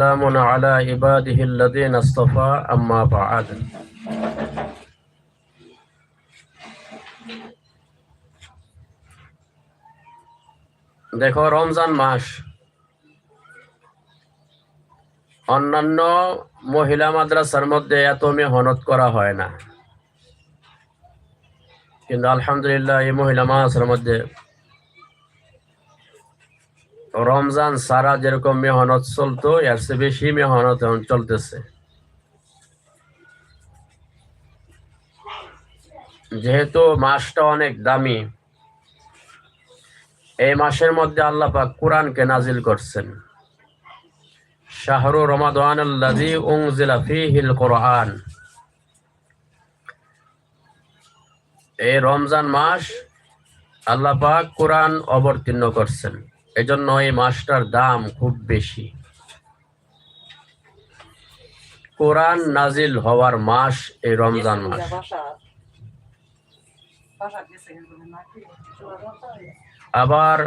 سلام على عباده الذين اصطفى أما بعد দেখো রমজান মাস অন্যান্য মহিলা মাদ্রাসার মধ্যে এত মেহনত করা হয় না কিন্তু আলহামদুলিল্লাহ এই মহিলা মাদ্রাসার মধ্যে রমজান সারা যেরকম মেহনত চলতো, এর চেয়ে বেশি মেহনত এখন চলতেছে। যেহেতু মাসটা অনেক দামি, এই মাসের মধ্যে আল্লাহ পাক কোরআনকে নাজিল করছেন। শাহরু রমাদান আল্লাযী উনজিলা ফীহিল কোরআন। এই রমজান মাস আল্লাহ পাক কোরআন অবতীর্ণ করছেন। এজন্য এই মাসটার দাম খুব বেশি। কোরআন নাজিল হওয়ার মাস এই রমজান মাস। আবার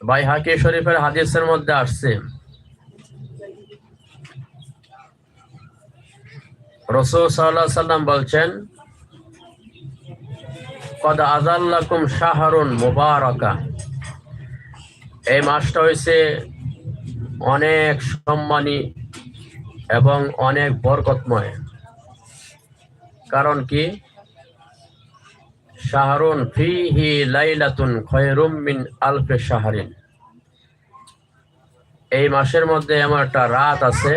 বাইহাকি শরীফের হাদিসের মধ্যে আসছে রসুল সাল্লাহ সাল্লাম বলছেন কদ আজাল্লাকুম শাহরুন মুবারকা। এই মাসটা হয়েছে অনেক সম্মানী এবং অনেক বরকতময়। কারণ কি? শাহরুন ফিহি লাইলাতুন খয়রুম মিন আলফে শাহরিন। এই মাসের মধ্যে এমন একটা রাত আছে,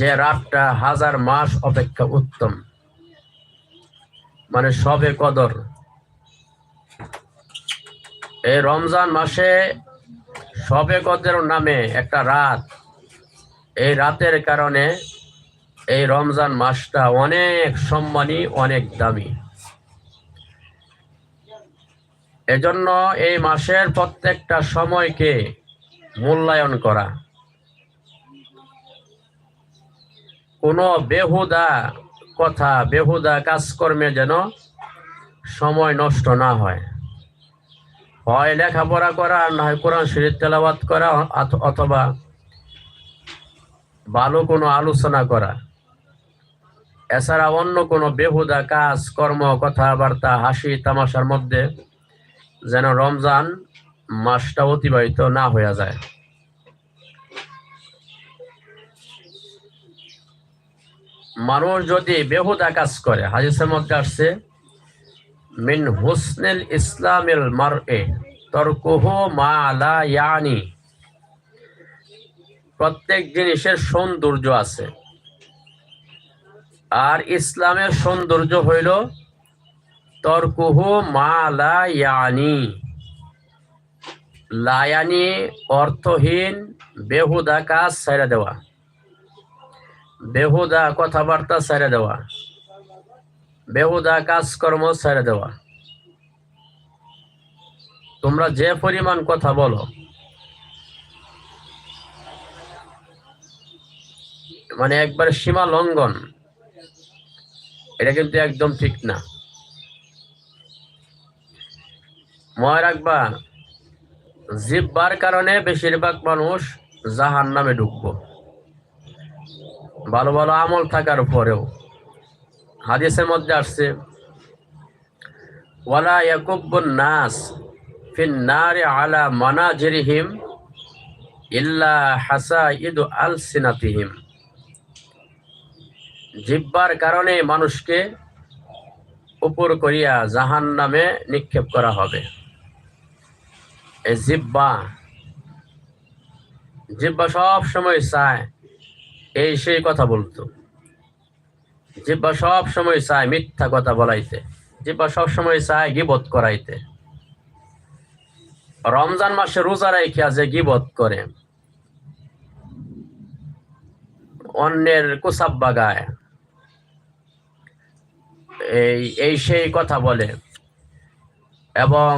যে রাতটা হাজার মাস অপেক্ষা উত্তম। মানে সবে কদর। এই রমজান মাসে সবে কদর নামে একটা রাত। এই রাতের কারণে এই রমজান মাসটা অনেক সম্মানী, অনেক দামি। এজন্য এই মাসের প্রত্যেকটা সময়কে মূল্যায়ন করা। কোনো বেহুদা কথা, বেহুদা কাজকর্মে যেন সময় নষ্ট না হয়। হয় লেখাপড়া করা, আর হয় কোরআন শরীর তেলাবাত করা অথবা ভালো কোনো আলোচনা করা। এছাড়া অন্য কোনো বেহুদা কাজ, কর্ম, কথাবার্তা, হাসি, তামাশার মধ্যে যেন রমজান মাসটা অতিবাহিত না হয়ে যায়। মানুষ যদি বেহুদা কাজ করে, হাদিসের মধ্যে আসছে মিন হুসনিল মারএ তরকুহু মা ইয়ানি। প্রত্যেক জিনিসের সৌন্দর্য আছে। আর ইসলামের সৌন্দর্য হইল তরকুহু মা ইয়ানি। লায়ানি অর্থহীন বেহুদা কাজ ছেড়ে দেওয়া। বেহুদা কথাবার্তা ছেড়ে দেওয়া। বেহুদা কাজকর্ম ছেড়ে দেওয়া। তোমরা যে পরিমাণ কথা বলো মানে একবার সীমা লঙ্ঘন, এটা কিন্তু একদম ঠিক না। মনে রাখবা, জিব্বার কারণে বেশিরভাগ মানুষ জাহান নামে ঢুকবো। ভালো ভালো আমল থাকার পরেও। হাদিসের মধ্যে আসছে, ওয়ালা ইয়াকুব্বুন নাস ফিন নারি আলা মানাজিরিহিম ইল্লা হাসাইদু আলসিনাতিহিম। জিব্বার কারণে মানুষকে উপর করিয়া জাহান নামে নিক্ষেপ করা হবে। এই জিব্বা জিব্বা সব সময় চায় এই সেই কথা বলতো। জিব্বা সব সময় চায় মিথ্যা কথা বলাইতে। জিব্বা সব সময় চায় গিবত করাইতে। রমজান মাসে রোজা রাখিয়া যে গিবত করে, অন্যের কুসাব বাগায়, এই এই সেই কথা বলে। এবং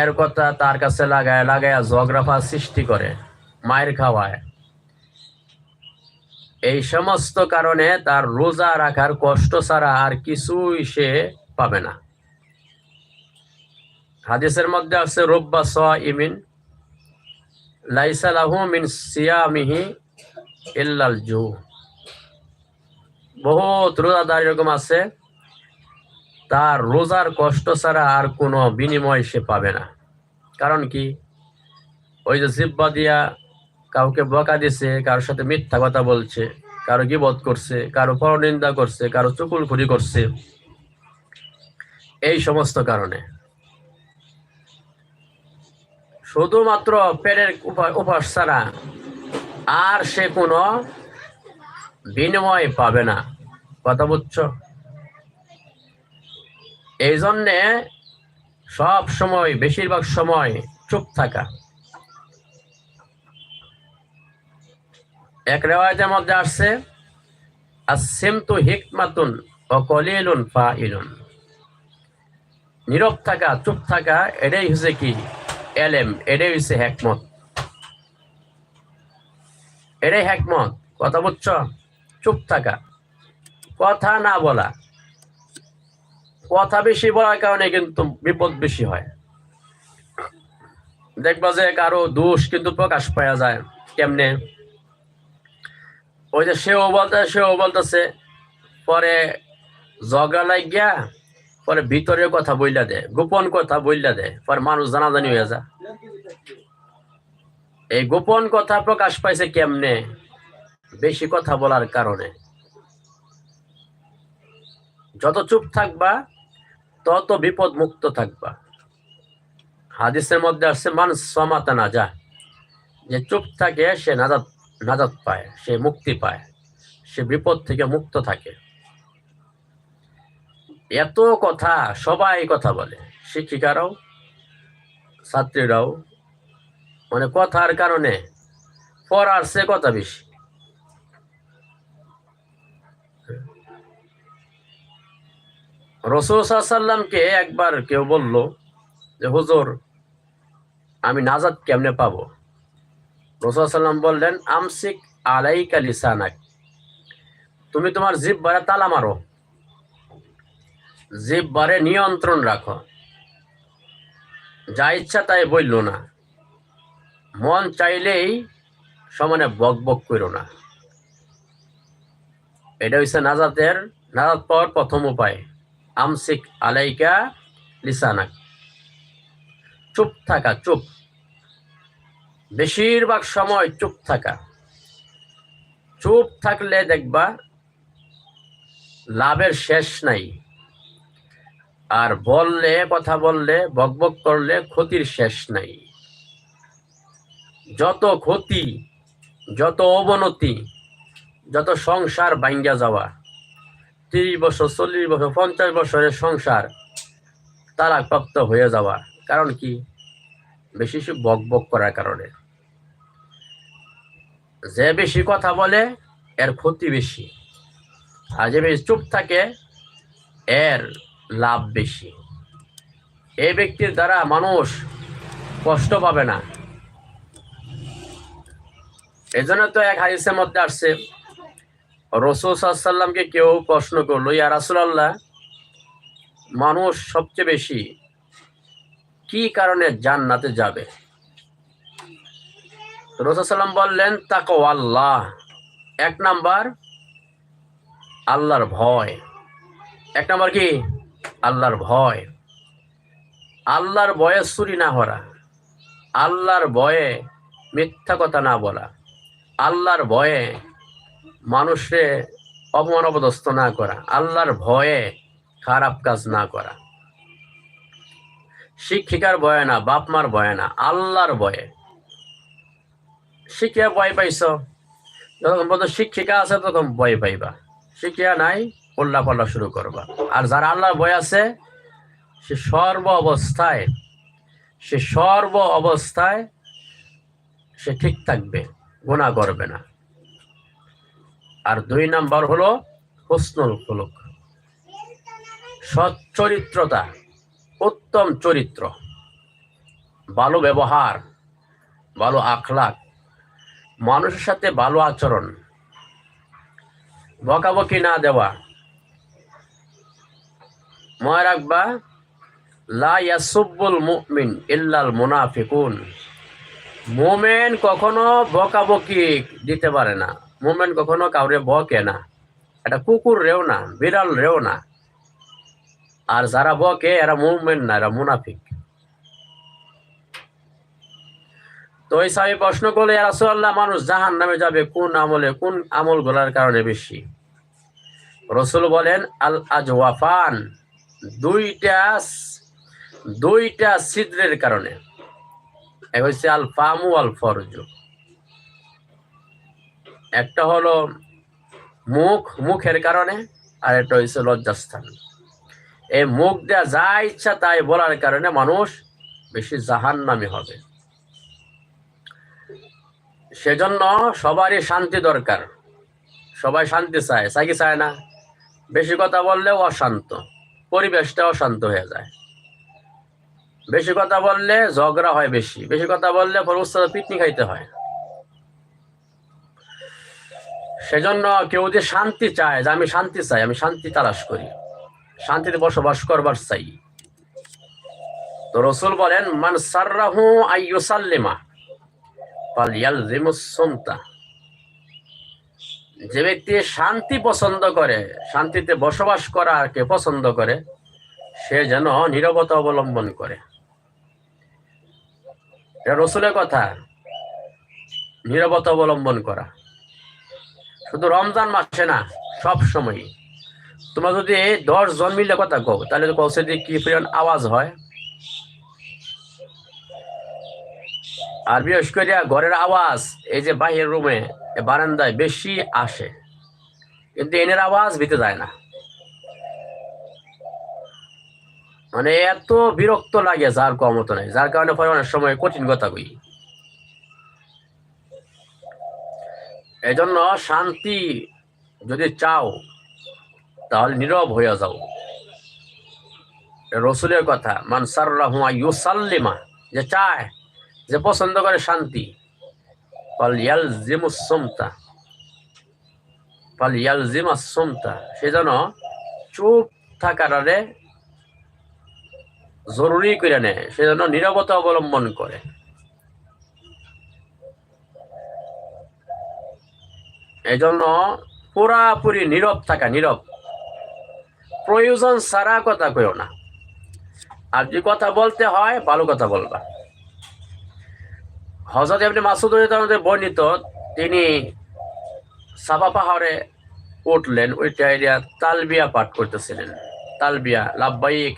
এর কথা তার কাছে লাগায় লাগায় জগ্রাফা সৃষ্টি করে, মায়ের খাওয়ায়। এই সমস্ত কারণে তার রোজা রাখার কষ্ট ছাড়া আর কিছুই সে পাবে না। হাদিসের মধ্যে আছে, রব্বা স ইমিন মিন সিয়ামিহি ইল্লাল জু। বহুত রোজাদার এরকম আছে, তার রোজার কষ্ট ছাড়া আর কোনো বিনিময় সে পাবে না। কারণ কি? ওই যে জিব্বা দিয়া কাউকে বকা দিছে, কারোর সাথে মিথ্যা কথা বলছে, কারও গিবত করছে, কারও পরনিন্দা করছে, কারও চুকুলখুরি করছে। এই সমস্ত কারণে। শুধুমাত্র পেটের উপাস ছাড়া আর সে কোনো বিনিময় পাবে না। কথা বুঝছ? এই জন্যে সব সময়, বেশিরভাগ সময় চুপ থাকা। এক রেওয়ায়তের মধ্যে আসছে আসিমতু হিকমাতুন ও কলিলুন ফাইলুন। নীরব থাকা, চুপ থাকা, এটাই হচ্ছে কি? এলেম, এটাই হচ্ছে হ্যাকমত এটাই হ্যাকমত কথা বুঝছ? চুপ থাকা, কথা না বলা। কথা বেশি বলার কারণে কিন্তু বিপদ বেশি হয়। দেখবা যে কারও দোষ কিন্তু প্রকাশ পাওয়া যায়, কেমনে? ওই যে সেও বলতে সেও বলতেছে, পরে ঝগড়া লাগিয়া পরে ভিতরে কথা বইলা দে গোপন কথা বইলা দে পরে মানুষ জানাজানি হয়ে যায়। এই গোপন কথা প্রকাশ পাইছে কেমনে? বেশি কথা বলার কারণে। যত চুপ থাকবা, তত বিপদ মুক্ত থাকবা। হাদিসের মধ্যে আসছে মানুষ সমাতা না যা। যে চুপ থাকে, সে নাজাত নাজাত পায়, সে মুক্তি পায়, সে বিপদ থেকে মুক্ত থাকে। এত কথা, সবাই কথা বলে। শিক্ষিকারাও, ছাত্রীরাও মানে কথার কারণে পড়ার সে কথা বেশি। রসুল সাল্লামকে একবার কেউ বলল যে, হুজুর, আমি নাজাদ কেমনে পাবো? রসুল সাল্লাম বললেন, আমসিক আলাইকা লিসানাক। তুমি তোমার জিভ বারে তালা মারো। জিভ বারে নিয়ন্ত্রণ রাখো। যা ইচ্ছা তাই বলল না। মন চাইলেই সমানে বক বক করো না। এটা হচ্ছে নাজাতের, নাজাত পাওয়ার প্রথম উপায়। আমসিক আলাইকা লিসানাক। চুপ থাকা, চুপ। বেশিরভাগ সময় চুপ থাকা। চুপ থাকলে দেখবা লাভের শেষ নাই। আর বললে, কথা বললে বকবক করলে ক্ষতির শেষ নাই। যত ক্ষতি, যত অবনতি, যত সংসার ভাঙ্গা যাওয়া, তিরিশ বছর, চল্লিশ বছর, পঞ্চাশ বছরের সংসার তারা তালাকপ্রাপ্ত হয়ে যাওয়া। কারণ কি? বেশি বক বক করার কারণে। যে বেশি কথা বলে, এর ক্ষতি বেশি। আর যে বেশি চুপ থাকে, এর লাভ বেশি। এই ব্যক্তির দ্বারা মানুষ কষ্ট পাবে না। এজন্য তো এক হাদিসের মধ্যে আসছে, রসুল সাল্লামকে কেউ প্রশ্ন করল, ইয়া রাসুলাল্লাহ, মানুষ সবচেয়ে বেশি কি কারণে জান্নাতে যাবে? রসুল সাল্লাম বললেন তাকো আল্লাহ এক নাম্বার, আল্লাহর ভয়। এক নাম্বার কি? আল্লাহর ভয়। আল্লাহর ভয়ে চুরি না হরা আল্লাহর ভয়ে মিথ্যা কথা না বলা। আল্লাহর ভয়ে মানুষে অপমান অপদস্থ না করা। আল্লাহর ভয়ে খারাপ কাজ না করা। শিক্ষিকার ভয়ে না বাপ মার ভয়ে না, আল্লাহর ভয়ে। শিক্ষিকা ভয় পাইছ? যখন পর্যন্ত শিক্ষিকা আছে, তখন ভয় পাইবা। শিক্ষিকা নাই পল্লা পল্লা শুরু করবা। আর যারা আল্লাহর ভয় আছে, সে সর্ব অবস্থায়, সে সর্ব অবস্থায় সে ঠিক থাকবে গুণা করবে না। আর দুই নাম্বার হলো, হুসনুল খুলুক। সচ্চরিত্রতা। উত্তম চরিত্র, ভালো ব্যবহার, ভালো আখলাক মানুষের সাথে ভালো আচরণ, বকাবকি না দেওয়া, মনে রাখবা, লা ইয়াসুব্বুল মুমিন ইল্লাল মুনাফিকুন। মোমেন কখনো বকাবকি দিতে পারে না। মোমেন কখনো কাউরে বকে না। এটা কুকুর রেও না, বিড়াল রেও না। আর যারা বকে, এরা মুভমেন্ট না, এরা মুনাফিক। তো ওই সাহেব প্রশ্ন করলে রাসুল্লাহ মানুষ জাহান নামে যাবে কোন আমলে, কোন আমল গোলার কারণে বেশি? রসুল বলেন, আল আজওয়াফান, দুইটা দুইটা ছিদ্রের কারণে। এক হচ্ছে আল ফামু আল ফরজ। একটা হলো মুখ, মুখের কারণে, আর একটা হচ্ছে লজ্জাস্থান। এই মুখ দেওয়া যা ইচ্ছা তাই বলার কারণে মানুষ বেশি জাহান্নামি হবে। সেজন্য সবারই শান্তি দরকার। সবাই শান্তি চায় চাই চায় না? বেশি কথা বললেও অশান্ত, পরিবেশটা অশান্ত হয়ে যায়। বেশি কথা বললে ঝগড়া হয় বেশি বেশি কথা বললে পরে উস্তাদ পিটনি খাইতে হয়। সেজন্য কেউ যে শান্তি চায় যে আমি শান্তি চাই, আমি শান্তি তালাশ করি। শান্তিতে বসবাস করবার চাই। তো রসুল বলেন, মান সার্রাহু আইয়ুসাল্লিমা ফালিয়ালজিমুসসুমতা যে ব্যক্তি শান্তি পছন্দ করে, শান্তিতে বসবাস করাকে পছন্দ করে, সে যেন নিরবতা অবলম্বন করে। রসুলের কথা, নিরবতা অবলম্বন করা। শুধু রমজান মাসে না, সব সময় তোমরা যদি দশ জন মিলে কথা কও, তাহলে কৌশে দিয়ে কি পরিমাণ আওয়াজ হয়। আর বিশেষ করে ঘরের আওয়াজ, এই যে বাহির রুমে বারান্দায় বেশি আসে। কিন্তু এনের আওয়াজ ভিতে যায় না। মানে এত বিরক্ত লাগে যার কমতো নাই, যার কারণে পরে অনেক সময় কঠিন কথা কই। এই জন্য শান্তি যদি চাও তাহলে নীরব হয়ে যাও। রসুলের কথা মানসার রহমা ইউসাল্লিমা যে চায়, যে পছন্দ করে শান্তি। পাল ইয়াল জিমুসমতা পাল ইয়াল জিমাসমতা সে যেন চুপ থাকারে জরুরি করে নেয়, সে যেন নিরবতা অবলম্বন করে। এই জন্য পুরাপুরি নীরব থাকা নীরব। প্রয়োজন সারা কথা কইও না। আর যে কথা বলতে হয়, ভালো কথা বলবা। হজরত এমনি মাসুদ আমাদের বর্ণিত, তিনি সাফা পাহাড়ে উঠলেন ওইটা এরিয়া তালবিয়া পাঠ করতেছিলেন। তালবিয়া লাভবাইক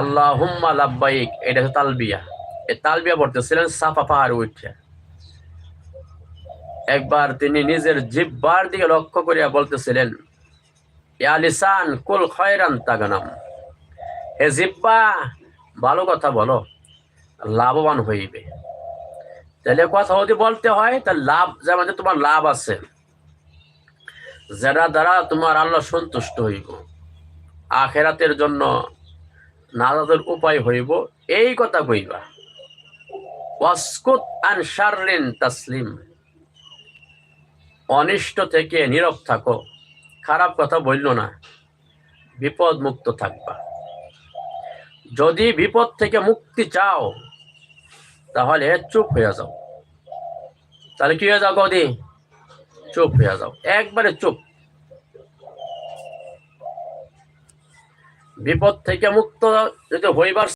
আল্লাহ হুম্মা লাভবাইক এটা হচ্ছে তালবিয়া। এই তালবিয়া পড়তেছিলেন, সাফা পাহাড়ে উঠে। একবার তিনি নিজের জিব্বার দিকে লক্ষ্য করিয়া বলতেছিলেন ইয়ালিসান কুল খয়রান তাগানাম। হে জিব্বা, ভালো কথা বলো, লাভবান হইবে। তাহলে কথা যদি বলতে হয় তার লাভ যেমন তোমার লাভ আছে, যারা দ্বারা তোমার আল্লাহ সন্তুষ্ট হইব, আখেরাতের জন্য নাজাদের উপায় হইব, এই কথা কইবা। ওয়াসকুত আন শাররিন তাসলিম। অনিষ্ট থেকে নীরব থাকো। খারাপ কথা বলল না। বিপদ মুক্ত থাকবা। যদি বিপদ থেকে মুক্তি চাও, তাহলে চুপ হয়ে যাও। তাহলে কি হয়ে যাও গদি চুপ হয়ে যাও। একবারে চুপ। বিপদ থেকে মুক্ত যদি হইবার